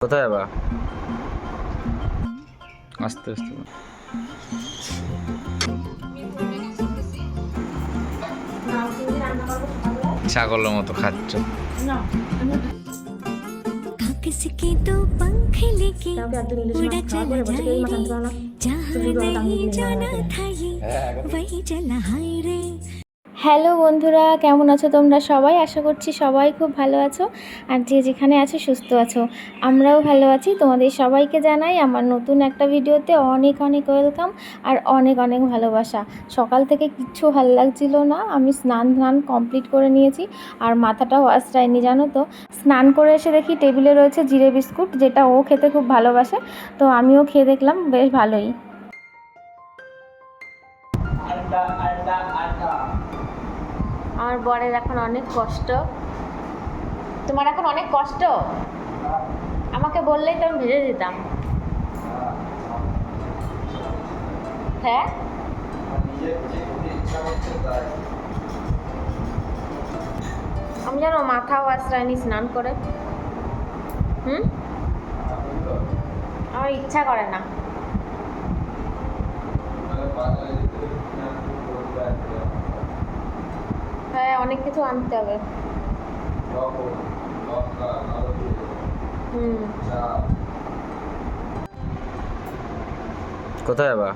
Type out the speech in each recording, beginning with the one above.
কোথায় যাবা আস্তে আস্তে ছাগলের মতো খাচ্ছ किसके तो पंख लेके কাউকে একদিন ইলিশ उड़ा মাছ খাওয়া चला করে বলছে কি এই মাছ जाए আনতে পারো না रे जहाँ শুধু শুধু দাম দিয়ে नहीं কিনে जाना আনা था ये वही चला हाय रे হ্যালো বন্ধুরা, কেমন আছো তোমরা সবাই? আশা করছি সবাই খুব ভালো আছো আর যে যেখানে আছো সুস্থ আছো। আমরাও ভালো আছি। তোমাদের সবাইকে জানাই আমার নতুন একটা ভিডিওতে অনেক অনেক ওয়েলকাম আর অনেক অনেক ভালোবাসা। সকাল থেকে কিচ্ছু ভালো লাগছিল না, আমি স্নান ধান কমপ্লিট করে নিয়েছি আর মাথাটাও আশ্রায়নি, জানো তো। স্নান করে এসে দেখি টেবিলে রয়েছে জিরে বিস্কুট, যেটা ও খেতে খুব ভালোবাসে, তো আমিও খেয়ে দেখলাম, বেশ ভালোই। আমার বরের এখন অনেক কষ্ট। তোমার এখন অনেক কষ্ট? আমাকে বললেই তো আমি ভেজে দিতাম। হ্যাঁ? আমি জানো মাথাও আশ্রয়নি স্নান করে। হুম? আমার ইচ্ছা করে না হ্যাঁ অনেক কিছু আনতে হবে। হুম। কোথায় যাবা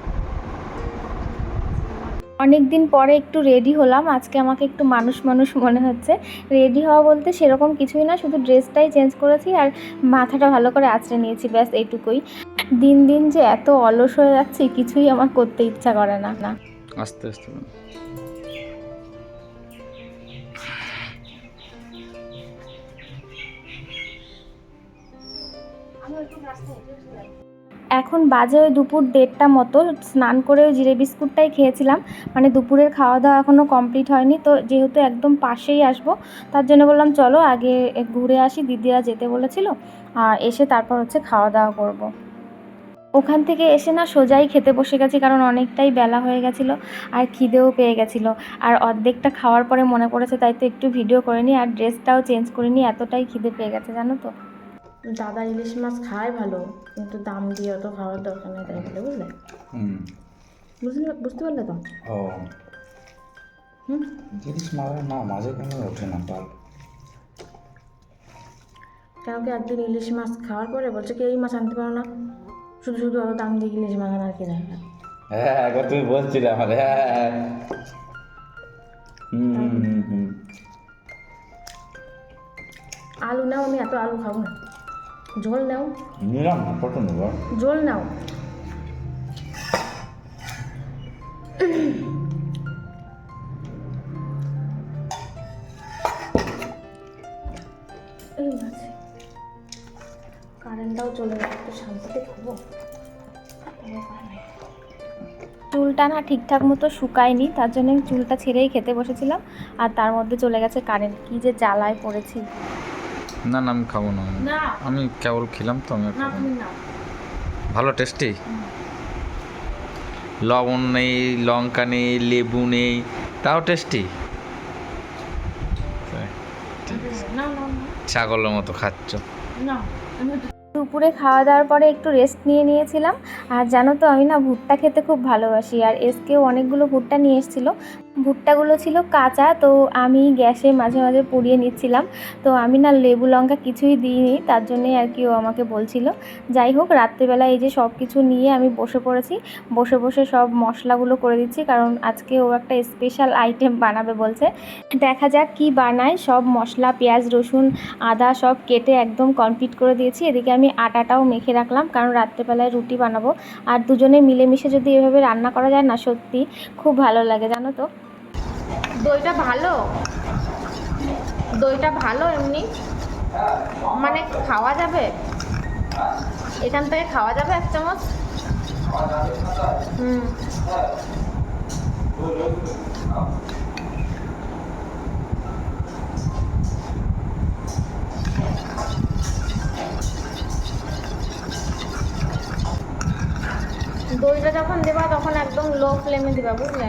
অনেক দিন পরে একটু রেডি হলাম। আজকে আমাকে একটু মানুষ মানুষ মনে হচ্ছে। রেডি হওয়া বলতে সেরকম কিছুই না শুধু ড্রেসটাই চেঞ্জ করেছি আর মাথাটা ভালো করে আঁচড়ে নিয়েছি ব্যাস এইটুকুই। দিন দিন যে এত অলস হয়ে যাচ্ছি কিছুই আমার করতে ইচ্ছা করে না না। আস্তে আস্তে। এখন বাজে ওই দুপুর দেড়টা মতো, স্নান করে ওই জিরে বিস্কুটটাই খেয়েছিলাম। মানে দুপুরের খাওয়া দাওয়া এখনও কমপ্লিট হয়নি, তো যেহেতু একদম পাশেই আসব, তার জন্য বললাম, চলো আগে ঘুরে আসি, দিদিরা যেতে বলেছিল, আর এসে তারপর হচ্ছে খাওয়া দাওয়া করব। ওখান থেকে এসে না সোজাই খেতে বসে গেছি, কারণ অনেকটাই বেলা হয়ে গেছিল, আর খিদেও পেয়ে গেছিল। আর অর্ধেকটা খাওয়ার পরে মনে পড়েছে, তাই তো একটু ভিডিও করে নিই আর ড্রেসটাও চেঞ্জ করে নিই এতটাই খিদে পেয়ে গেছে, জানো তো? দাদা ইলিশ মাছ খায় ভালো কিন্তু দাম দিয়ে অত খাওয়ার দরকার নেই তাই বলে বুঝলে? বুঝলে বুঝতে পারলে তো? ও। হুম? জিনিস মারা না মাঝে কেন ওঠে না পাল? কেন কি একদিন ইলিশ মাছ খাওয়ার পরে বলছে কি এই মাছ আনতে পারো না? শুধু শুধু অত দাম দিয়ে ইলিশ মাছ আনার কি দরকার? হ্যাঁ একবার তুমি বলছিলে আমার হ্যাঁ। হুম হুম হুম হুম। আলু নাও আমি এত আলু খাব না। ঝোল নাও। নিলাম না কত নেব? ঝোল নাও। কারেন্টটাও চলে গেল একটু শান্তিতে খাব। চুলটা না ঠিকঠাক মতো শুকায়নি তার জন্য চুলটা ছেড়েই খেতে বসেছিলাম। আর তার মধ্যে চলে গেছে কারেন্ট কি যে জ্বালায় পড়েছি। না না আমি খাব না। আমি কেবল খেলাম তো আমি খাব ভালো টেস্টি? লবণ নেই লঙ্কা নেই লেবু নেই তাও টেস্টি? ছাগলের মতো খাচ্ছ। দুপুরে খাওয়া দাওয়ার পরে একটু রেস্ট নিয়ে নিয়েছিলাম। আর জানো তো আমি না ভুট্টা খেতে খুব ভালোবাসি। আর এসকেও অনেকগুলো ভুট্টা নিয়ে এসেছিল। ভুট্টাগুলো ছিল কাঁচা, তো আমি গ্যাসে মাঝে মাঝে পুড়িয়ে নিচ্ছিলাম। তো আমি না লেবু লঙ্কা কিছুই দিইনি, তার জন্যই আর কি ও আমাকে বলছিল। যাই হোক রাত্রিবেলা এই যে সব কিছু নিয়ে আমি বসে পড়েছি। বসে বসে সব মশলাগুলো করে দিচ্ছি, কারণ আজকে ও একটা স্পেশাল আইটেম বানাবে বলছে। দেখা যাক কি বানায়। সব মশলা, পেঁয়াজ, রসুন, আদা সব কেটে একদম কমপ্লিট করে দিয়েছি। এদিকে আমি আটাটাও মেখে রাখলাম, কারণ রাত্রেবেলায় রুটি বানাবো। আর দুজনে মিলেমিশে যদি এভাবে রান্না করা যায় না, সত্যি খুব ভালো লাগে, জানো তো? দইটা ভালো? দইটা ভালো এমনি? মানে খাওয়া যাবে? এখান থেকে খাওয়া যাবে এক চামচ? হুম। দইটা যখন দেবা, তখন একদম লো ফ্লেমে দিবা, বুঝলে?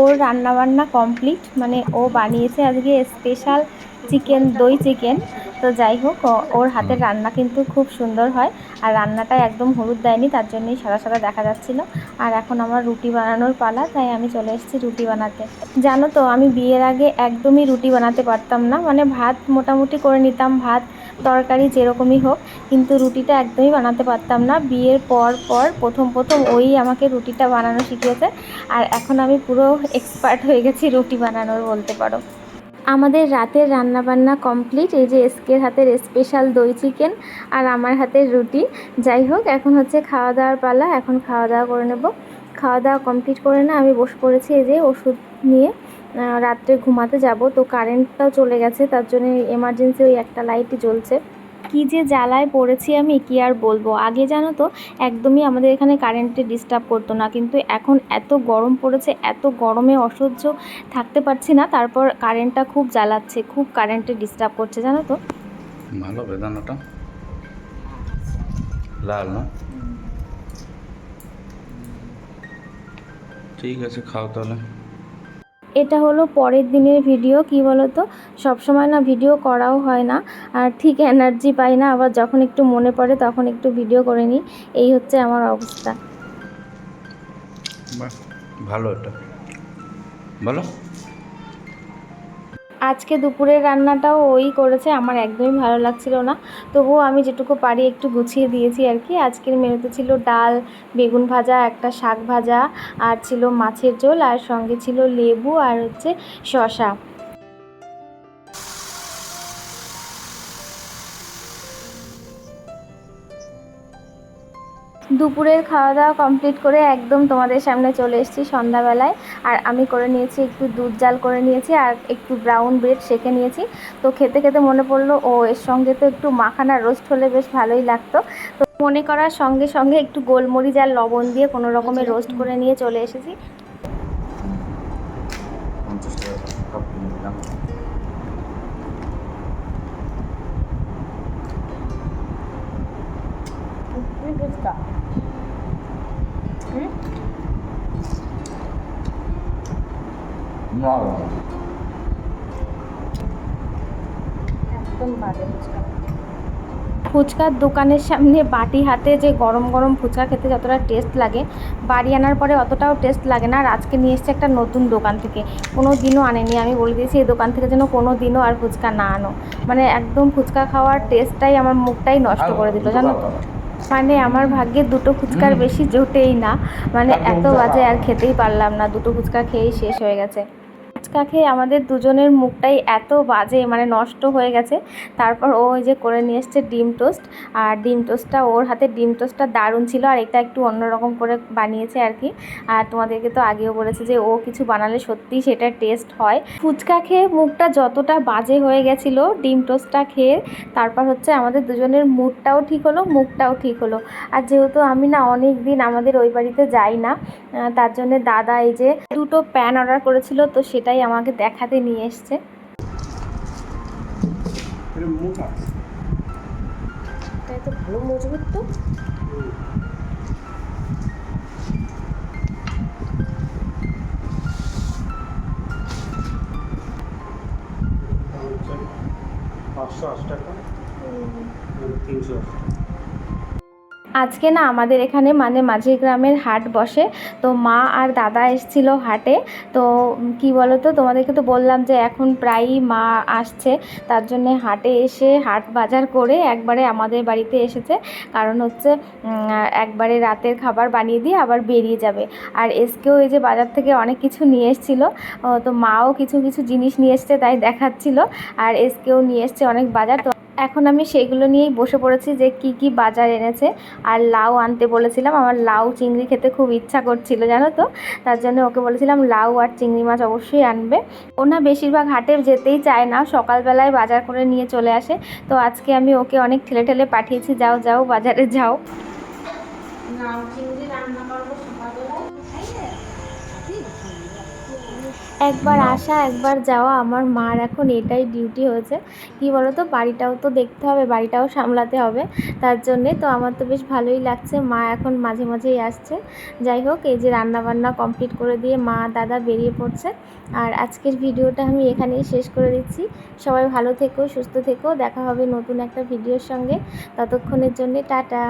ওর রান্নাবান্না কমপ্লিট মানে ও বানিয়েছে আজকে স্পেশাল চিকেন দই চিকেন তো যাই হোক ওর হাতের রান্না কিন্তু খুব সুন্দর হয় আর রান্নাটা একদম হলুদ দেয়নি তার জন্যই সাদা সাদা দেখা যাচ্ছিল। আর এখন আমার রুটি বানানোর পালা তাই আমি চলে এসেছি রুটি বানাতে। জানো তো আমি বিয়ের আগে একদমই রুটি বানাতে পারতাম না মানে ভাত মোটামুটি করে নিতাম ভাত তরকারি যেরকমই হোক, কিন্তু রুটিটা একদমই বানাতে পারতাম না। বিয়ের পর পর প্রথম প্রথম ওই আমাকে রুটিটা বানানো শিখিয়েছে। আর এখন আমি পুরো এক্সপার্ট হয়ে গেছি রুটি বানানোর বলতে পারো। আমাদের রাতের রান্নাবান্না কমপ্লিট এই যে এসকের হাতের স্পেশাল দই চিকেন আর আমার হাতের রুটি। যাই হোক, এখন হচ্ছে খাওয়া দাওয়ার পালা, এখন খাওয়া দাওয়া করে নেব। খাওয়া দাওয়া কমপ্লিট করে না আমি বসে পড়েছি এই যে ওষুধ নিয়ে। রাত্রে ঘুমাতে যাব। তো কারেন্টটাও চলে গেছে তার জন্য এমার্জেন্সি ওই একটা লাইটই জ্বলছে। কি যে জ্বালায় পড়েছি আমি কি আর বলব? আগে জানো তো একদমই আমাদের এখানে কারেন্টে ডিস্টার্ব করতো না। কিন্তু এখন এত গরম পড়েছে এত গরমে অসহ্য থাকতে পারছি না। তারপর কারেন্টটা খুব জ্বালাচ্ছে খুব কারেন্টে ডিস্টার্ব করছে জানো তো? ভালো বেদানাটা। লাল না? ঠিক আছে খাও তাহলে। এটা হলো পরের দিনের ভিডিও, কি বলো তো সবসময় না ভিডিও করাও হয় না, আর ঠিক এনার্জি পাই না, আবার যখন একটু মনে পড়ে তখন একটু ভিডিও করে নিই, এই হচ্ছে আমার অবস্থা। ভালো এটা। বলো। আজকে দুপুরের রান্নাটাও ওই করেছে, আমার একদমই ভালো লাগছিল না। তবুও আমি যেটুকু পারি একটু গুছিয়ে দিয়েছি আর কি। আজকের মেনুতে ছিল ডাল, বেগুন ভাজা, একটা শাক ভাজা, আর ছিল মাছের ঝোল, আর সঙ্গে ছিল লেবু আর হচ্ছে শশা দুপুরের খাওয়া দাওয়া কমপ্লিট করে একদম তোমাদের সামনে চলে এসেছি সন্ধ্যাবেলায়। আর আমি করে নিয়েছি একটু দুধ জাল করে নিয়েছি আর একটু ব্রাউন ব্রেড সেঁকে নিয়েছি। তো খেতে খেতে মনে পড়ল ও এর সঙ্গে তো একটু মাখানা রোস্ট হলে বেশ ভালোই লাগতো। তো মনে করার সঙ্গে সঙ্গে একটু গোলমরিচ আর লবণ দিয়ে কোনো রকমের রোস্ট করে নিয়ে চলে এসেছি। পঞ্চাশ টাকা ফুচকার দোকানের সামনে বাটি হাতে যে গরম গরম ফুচকা খেতে যতটা টেস্ট লাগে বাড়ি আনার পরে অতটাও টেস্ট লাগে না। আর আজকে নিয়ে এসছে একটা নতুন দোকান থেকে। কোনো দিনও আনেনি। আমি বলে দিয়েছি এই দোকান থেকে যেন কোনো দিনও আর ফুচকা না আনো। মানে একদম ফুচকা খাওয়ার টেস্টটাই আমার মুখটাই নষ্ট করে দিল জানো? তো মানে আমার ভাগ্যে দুটো ফুচকার বেশি জোটেই না। মানে এত বাজে আর খেতেই পারলাম না। দুটো ফুচকা খেয়েই শেষ হয়ে গেছে। ফুচকা খেয়ে আমাদের দুজনের মুখটাই এত বাজে মানে নষ্ট হয়ে গেছে। তারপর ও ওই যে করে নিয়ে এসছে ডিম টোস্ট। আর ডিম টোস্টটা ওর হাতে ডিম টোস্টটা দারুণ ছিল, আর এটা একটু অন্যরকম করে বানিয়েছে আর কি। আর তোমাদেরকে তো আগেও বলেছে যে ও কিছু বানালে সত্যিই সেটা টেস্ট হয়। ফুচকা খেয়ে মুখটা যতটা বাজে হয়ে গেছিল ডিম টোস্টটা খেয়ে, তারপর হচ্ছে আমাদের দুজনের মুডটাও ঠিক হলো, মুখটাও ঠিক হলো। আর যেহেতু আমি না অনেক দিন আমাদের ওই বাড়িতে যাই না তার জন্য দাদা এই যে দুটো প্যান অর্ডার করেছিল, তো সেটাই আমাকে দেখাতে নিয়ে এসছে। তাই তো ভালো মজবুত তো। পাঁচশো আশি টাকা। তিনশো আশি আজকে না আমাদের এখানে মানে মাঝি গ্রামের হাট বসে। তো মা আর দাদা এসেছিল হাটে। তো কি বলো তো তোমাদেরকে তো বললাম যে এখন প্রায়ই মা আসছে। তার জন্য হাটে এসে হাট বাজার করে একবারে আমাদের বাড়িতে এসেছে। কারণ হচ্ছে একবারে রাতের খাবার বানিয়ে দিয়ে আবার বেরিয়ে যাবে। আর এসকেও এই যে বাজার থেকে অনেক কিছু নিয়ে এসেছিল। তো মাও কিছু কিছু জিনিস নিয়ে এসছে তাই দেখাচ্ছিল। আর এসকেও নিয়ে এসছে অনেক বাজার। তো এখন আমি সেগুলো নিয়েই বসে পড়েছি যে কি কি বাজার এনেছে। আর লাউ আনতে বলেছিলাম, আমার লাউ চিংড়ি খেতে খুব ইচ্ছা করছিল, জানো তো? তার জন্য ওকে বলেছিলাম, লাউ আর চিংড়ি মাছ অবশ্যই আনবে। ও না বেশিরভাগ হাটে যেতেই চায় না, সকালবেলায় বাজার করে নিয়ে চলে আসে। তো আজকে আমি ওকে অনেক ঠেলে ঠেলে পাঠিয়েছি, যাও যাও, বাজারে যাও। একবার আসা একবার যাওয়া আমার মার এখন এটাই ডিউটি হয়েছে। কি বলো তো বাড়িটাও তো দেখতে হবে বাড়িটাও সামলাতে হবে। তার জন্যে তো আমার তো বেশ ভালোই লাগছে। মা এখন মাঝে মাঝেই আসছে। যাই হোক এই যে রান্না বান্না কমপ্লিট করে দিয়ে মা দাদা বেরিয়ে পড়ছে। আর আজকের ভিডিওটা আমি এখানেই শেষ করে দিচ্ছি। সবাই ভালো থেকো সুস্থ থেকো। দেখা হবে নতুন একটা ভিডিওর সঙ্গে। ততক্ষণের জন্যে টাটা।